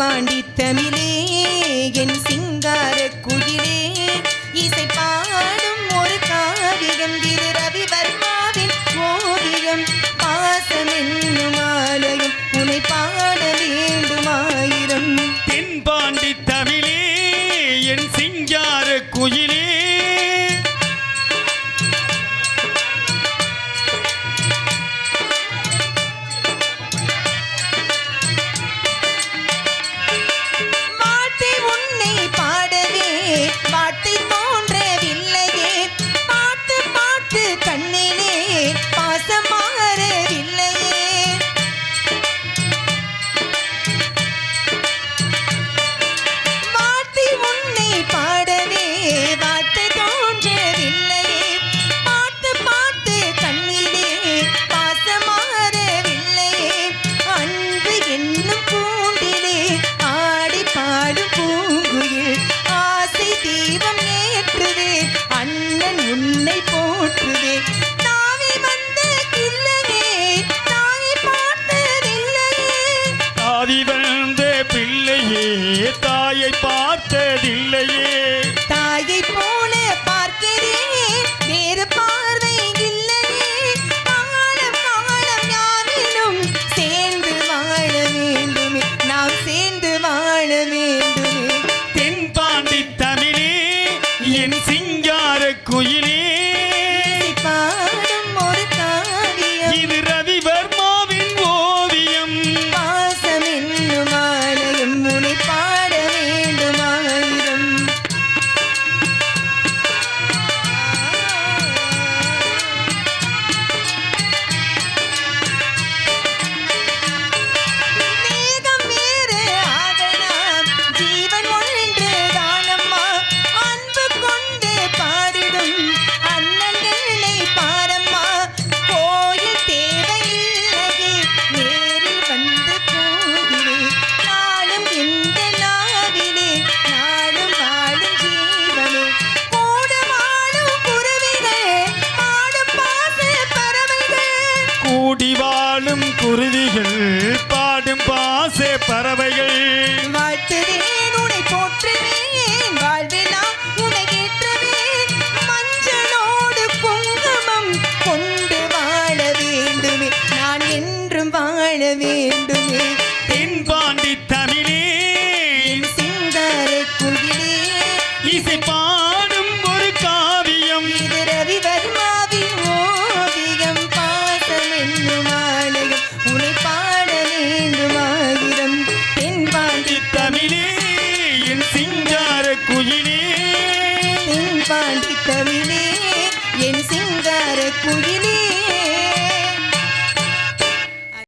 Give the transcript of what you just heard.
பாண்டி தமிழே என் சிங்கார குயிலே. இசை பாடும் ஒரு காவியம் இது ரவிவர்மாவின் ஓவியம். பாசம் என்னும் ஆலயம் உனை பாட வேண்டுமாயிரம். தென் பாண்டி தமிழே என் சிங்கார குயிலே. போற்றுவே தாவி வந்த பார்த்ததில்லையே. வந்த பிள்ளையே தாயை பார்த்ததில்லையே. தாயை போல பார்க்கிறேன் வேறு பார்வை இல்லையே. காலம் காலம் யாவிலும் சேர்ந்து வாழ வேண்டுமே. நாம் சேர்ந்து வாழ வேண்டுமே. தென்பாண்டி தமிழே என் சிங்கார குயிலே குருவிகள் பாடும் பாச பறவைகள். வாழ்த்துவேன் உன்னை போற்றுவேன் வாழ்வெல்லாம் உன்னை ஏற்றுவேன். மஞ்சளோடு குங்குமம் கொண்டு வாழ வேண்டுமே. நான் என்றும் வாழ வேண்டுமே. தென்பாண்டி தமிழே. என் சிங்கார குயிலே இசை